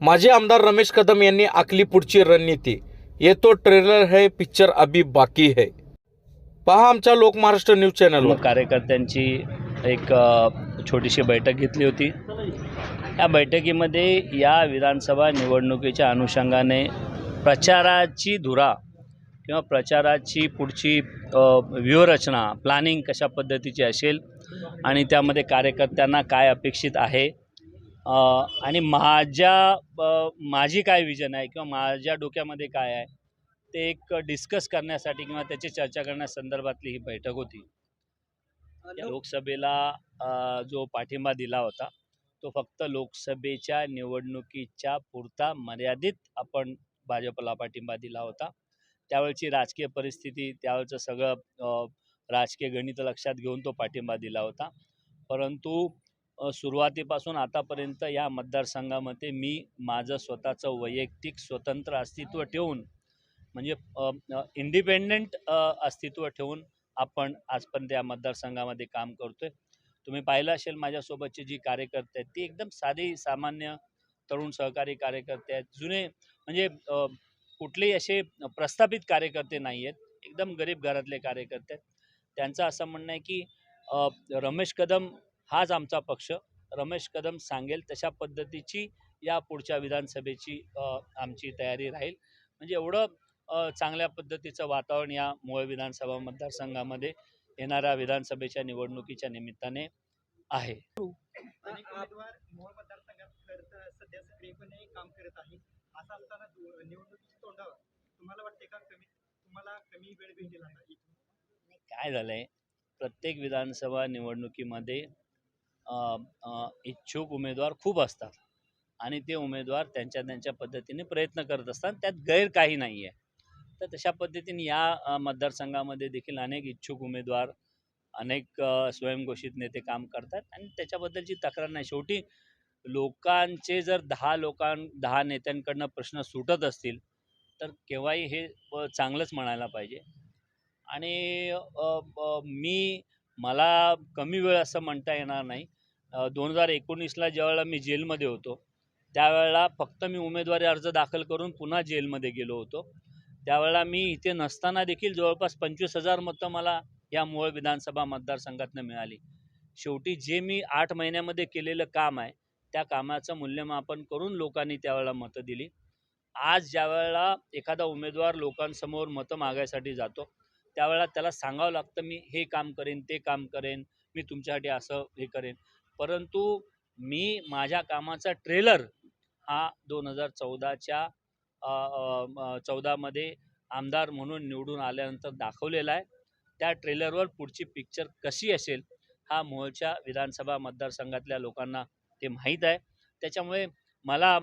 माजी आमदार रमेश कदम यांनी आखली पुढची रणनीती. येतो ट्रेलर है पिक्चर अभी बाकी है. पहा आमच्या लोक महाराष्ट्र न्यूज चॅनलवर. कार्यकर्त्यांची एक छोटीशी बैठक घेतली होती. या बैठकीमध्ये या विधानसभा निवडणुकीच्या अनुषंगाने प्रचाराची धुरा किंवा प्रचाराची पुढची व्यूहरचना प्लॅनिंग कशा पद्धतीची असेल आणि त्यामध्ये कार्यकर्त्यांना काय अपेक्षित आहे आणि माझ्या माझी काय विजन आहे किंवा माझ्या डोक्यामध्ये काय आहे ते एक डिस्कस करण्यासाठी किंवा त्याची चर्चा करण्यासंदर्भातली ही बैठक होती. लोकसभेला जो पाठिंबा दिला होता तो फक्त लोकसभेच्या निवडणुकीच्या पुरता मर्यादित आपण भाजपला पाठिंबा दिला होता. त्यावेळची राजकीय परिस्थिती त्यावेळचं सगळं राजकीय गणित लक्षात घेऊन तो पाठिंबा दिला होता. परंतु सुरुवातीपासून आतापर्यंत या मतदारसंघामध्ये मी माझं स्वतःचं वैयक्तिक स्वतंत्र अस्तित्व ठेवून म्हणजे इंडिपेंडेंट अस्तित्व ठेवून आपण आजपर्यंत या मतदारसंघामध्ये काम करतोय. तुम्ही पाहिलं असेल माझ्यासोबतचे जी कार्यकर्ते आहेत ती एकदम साधी सामान्य तरुण सहकारी कार्यकर्ते आहेत. जुने म्हणजे कुठलेही असे प्रस्थापित कार्यकर्ते नाही आहेत. एकदम गरीब घरातले कार्यकर्ते आहेत. त्यांचं असं म्हणणं आहे की रमेश कदम हाच आमचा पक्ष. रमेश कदम सांगेल तशा पद्धतीची या पुढच्या विधानसभेची आमची तयारी राहील. म्हणजे एवढं चांगल्या पद्धतीचं वातावरण या मोहोळ विधानसभा मतदारसंघामध्ये येणाऱ्या विधानसभेच्या निवडणुकीच्या निमित्ताने आहे. काय झालं आहे. प्रत्येक विधानसभा निवडणुकीमध्ये इच्छुक उमेदवार खूप असतात. आणि ते उमेदवार त्यांच्या त्यांच्या पद्धतीने प्रयत्न करत असतात. त्यात गैर काही नाही आहे तर तशा पद्धतीने या मतदारसंघामध्ये देखील अनेक इच्छुक उमेदवार अनेक स्वयंघोषित नेते काम करतात. आणि त्याच्याबद्दलची तक्रार नाही. शेवटी लोकांचे जर दहा लोकां दहा नेत्यांकडनं प्रश्न सुटत असतील तर केव्हाही हे चांगलंच म्हणायला पाहिजे. आणि मी मला कमी वेळ असं म्हणता येणार नाही. दोन हजार एकोणीसला ज्यावेळेला मी जेलमध्ये होतो त्यावेळेला फक्त मी उमेदवारी अर्ज दाखल करून पुन्हा जेलमध्ये गेलो होतो. त्यावेळेला मी इथे नसताना देखील जवळपास पंचवीस हजार मतं मला या मूळ विधानसभा मतदारसंघातनं मिळाली. शेवटी जे मी आठ महिन्यामध्ये केलेलं काम आहे त्या कामाचं मूल्यमापन करून लोकांनी त्यावेळेला मतं दिली. आज ज्यावेळेला एखादा उमेदवार लोकांसमोर मतं मागायसाठी जातो त्यावेळेला त्याला सांगावं लागतं मी हे काम करेन ते काम करेन मी तुमच्यासाठी असं हे करेन. परंतु मी माझ्या कामाचा ट्रेलर हा दोन हजार चौदाच्या चौदामध्ये आमदार म्हणून निवडून आल्यानंतर दाखवलेला आहे. त्या ट्रेलरवर पुढची पिक्चर कशी असेल हा मूळच्या विधानसभा मतदारसंघातल्या लोकांना ते माहीत आहे. त्याच्यामुळे मला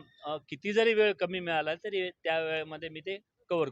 किती जरी वेळ कमी मिळाला तरी त्या वेळेमध्ये मी ते कवर करू